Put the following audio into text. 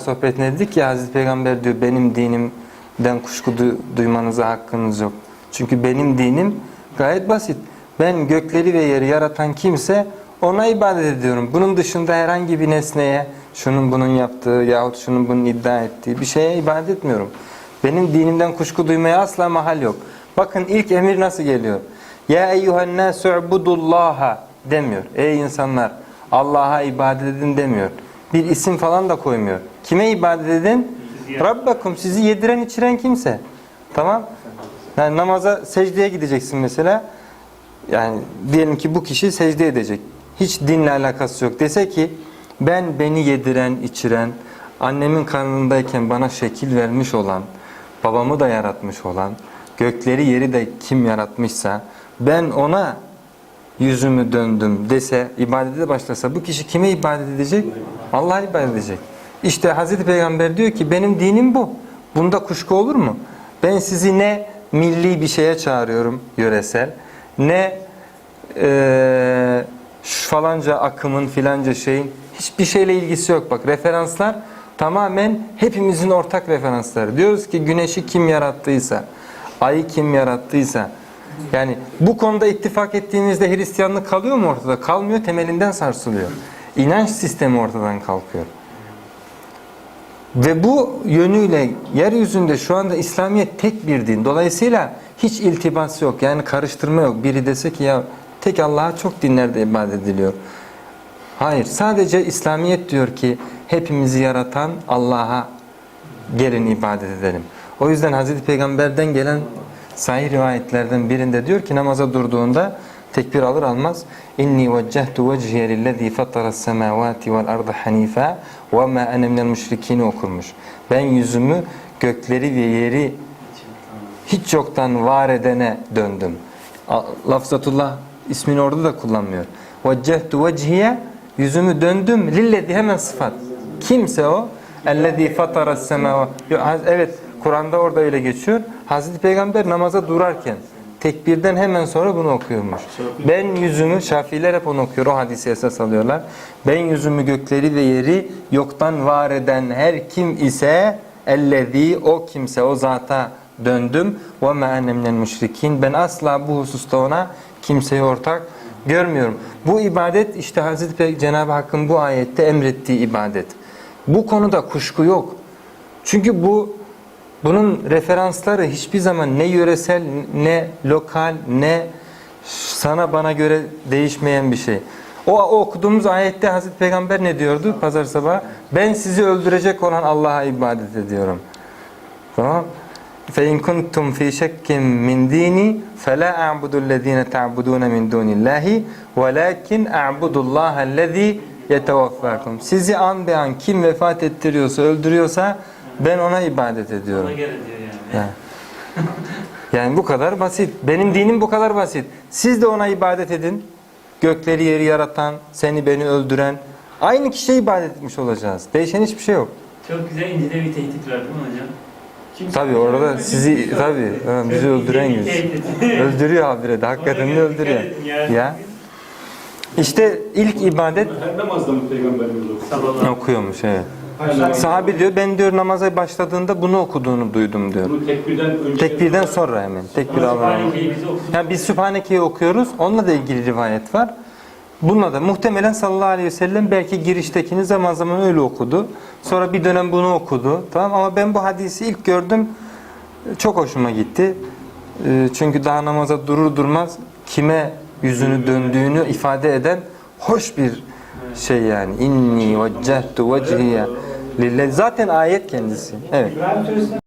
sohbetine dedik ya Hazreti Peygamber diyor benim dinimden kuşku du- duymanıza hakkınız yok. Çünkü benim dinim gayet basit. Ben gökleri ve yeri yaratan kimse ona ibadet ediyorum. Bunun dışında herhangi bir nesneye şunun bunun yaptığı yahut şunun bunun iddia ettiği bir şeye ibadet etmiyorum. Benim dinimden kuşku duymaya asla mahal yok. Bakın ilk emir nasıl geliyor? Ya nasu ubudullaha demiyor. Ey insanlar Allah'a ibadet edin demiyor. Bir isim falan da koymuyor. Kime ibadet edin? Rabbakum sizi yediren içiren kimse. Tamam? Yani namaza secdeye gideceksin mesela. Yani diyelim ki bu kişi secde edecek. Hiç dinle alakası yok. Dese ki ben beni yediren, içiren, annemin karnındayken bana şekil vermiş olan, babamı da yaratmış olan, gökleri yeri de kim yaratmışsa ben ona yüzümü döndüm dese, ibadete başlasa bu kişi kime ibadet edecek? Allah'a ibadet edecek. İşte Hazreti Peygamber diyor ki benim dinim bu. Bunda kuşku olur mu? Ben sizi ne milli bir şeye çağırıyorum yöresel, ne şu falanca akımın filanca şeyin hiçbir şeyle ilgisi yok. Bak referanslar tamamen hepimizin ortak referansları. Diyoruz ki güneşi kim yarattıysa, ayı kim yarattıysa, yani bu konuda ittifak ettiğimizde Hristiyanlık kalıyor mu ortada? Kalmıyor, temelinden sarsılıyor. İnanç sistemi ortadan kalkıyor. Ve bu yönüyle yeryüzünde şu anda İslamiyet tek bir din. Dolayısıyla hiç iltibas yok. Yani karıştırma yok. Biri dese ki ya tek Allah'a çok dinlerde ibadet ediliyor. Hayır. Sadece İslamiyet diyor ki hepimizi yaratan Allah'a gelin ibadet edelim. O yüzden Hazreti Peygamber'den gelen sahih rivayetlerden birinde diyor ki namaza durduğunda tekbir alır almaz inni veccehtu vecihiye lillezî fataras semâvâti vel arda hanîfâ ve mâ ene minel okurmuş. Ben yüzümü gökleri ve yeri hiç yoktan var edene döndüm. Lafzatullah ismini orada da kullanmıyor. Veccehtu vecihiye yüzümü döndüm lillezî hemen sıfat. Kimse o ellezî fataras semâvâti Evet Kur'an'da orada öyle geçiyor. Hazreti Peygamber namaza durarken tekbirden hemen sonra bunu okuyormuş. Ben yüzümü, Şafiiler hep onu okuyor, o hadisi esas alıyorlar. Ben yüzümü gökleri ve yeri yoktan var eden her kim ise ellezî o kimse, o zata döndüm. Ene minel müşrikin. Ben asla bu hususta ona kimseye ortak görmüyorum. Bu ibadet işte Hazreti Cenab-ı Hakk'ın bu ayette emrettiği ibadet. Bu konuda kuşku yok. Çünkü bu bunun referansları hiçbir zaman ne yöresel, ne lokal, ne sana bana göre değişmeyen bir şey. O, o okuduğumuz ayette Hazreti Peygamber ne diyordu pazar sabahı? Ben sizi öldürecek olan Allah'a ibadet ediyorum. Tamam فَاِنْ كُنْتُمْ ف۪ي شَكٍّ مِنْ د۪ينِ فَلَا اَعْبُدُ الَّذ۪ينَ تَعْبُدُونَ مِنْ دُونِ اللّٰهِ وَلَكِنْ اَعْبُدُ اللّٰهَ الَّذ۪ي يَتَوَفَّاكُمْ Sizi an be an kim vefat ettiriyorsa, öldürüyorsa ben ona ibadet ediyorum. Ona göre diyor yani. Yani. yani bu kadar basit. Benim dinim bu kadar basit. Siz de ona ibadet edin. Gökleri yeri yaratan, seni beni öldüren. Aynı kişiye ibadet etmiş olacağız. Değişen hiçbir şey yok. Çok güzel incide bir tehdit var değil mi hocam? Tabii orada sizi tabii ha, bizi öldüren yüz. Öldürüyor habire de hakikaten de öldürüyor. yani. Ya. İşte ilk ibadet Her namazda mı peygamberimiz okuyor? Okuyormuş evet. Sahabi diyor ben diyor namaza başladığında bunu okuduğunu duydum diyor. Bunu tekbirden önce Tekbirden sonra hemen. Tekbir okusun. Yani biz Sübhaneke'yi okuyoruz. Onunla da ilgili rivayet var. Bununla da muhtemelen sallallahu aleyhi ve sellem belki giriştekini zaman zaman öyle okudu. Sonra bir dönem bunu okudu. Tamam ama ben bu hadisi ilk gördüm. Çok hoşuma gitti. Ee, Çünkü daha namaza durur durmaz kime yüzünü döndüğünü ifade eden hoş bir şey yani. İnni veccehtu vecihiye lillahi. Zaten ayet kendisi. Evet.